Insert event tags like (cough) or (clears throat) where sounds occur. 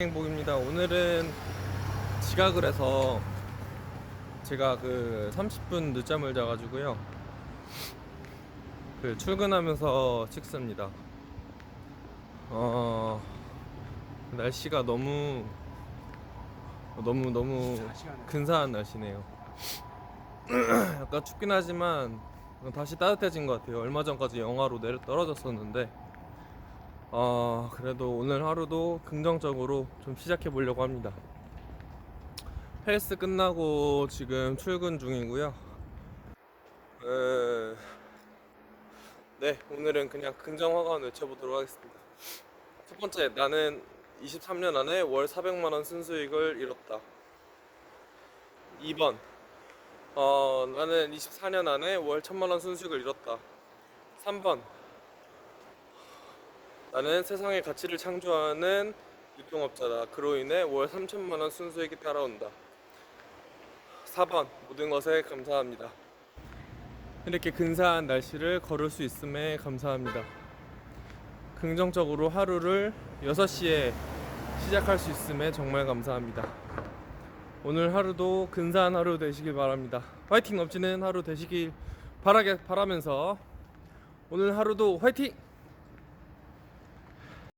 행복입니다. 오늘은 지각을 해서 제가 그 30분 늦잠을 자가지고요. 그 출근하면서 찍습니다. 어 날씨가 너무 너무 너무 근사한 날씨네요. (clears throat) 약간 춥긴 하지만 다시 따뜻해진 것 같아요. 얼마 전까지 영하로 내려 떨어졌었는데 아 그래도 오늘 하루도 긍정적으로 좀 시작해 보려고 합니다. 헬스 끝나고 지금 출근 중이고요. 에... 네 오늘은 그냥 긍정화관 외쳐보도록 하겠습니다. 첫 번째 나는 23년 안에 월 400만 원 순수익을 이뤘다. 2번 어 나는 24년 안에 월 1000만 원 순수익을 이뤘다. 3번 나는 세상의 가치를 창조하는 유통업자다. 그로 인해 월 3천만 원 순수익이 따라온다. 4번 모든 것에 감사합니다. 이렇게 근사한 날씨를 걸을 수 있음에 감사합니다. 긍정적으로 하루를 6시에 시작할 수 있음에 정말 감사합니다. 오늘 하루도 근사한 하루 되시길 바랍니다. 화이팅 넘치는 하루 되시길 바라게 바라면서 오늘 하루도 화이팅!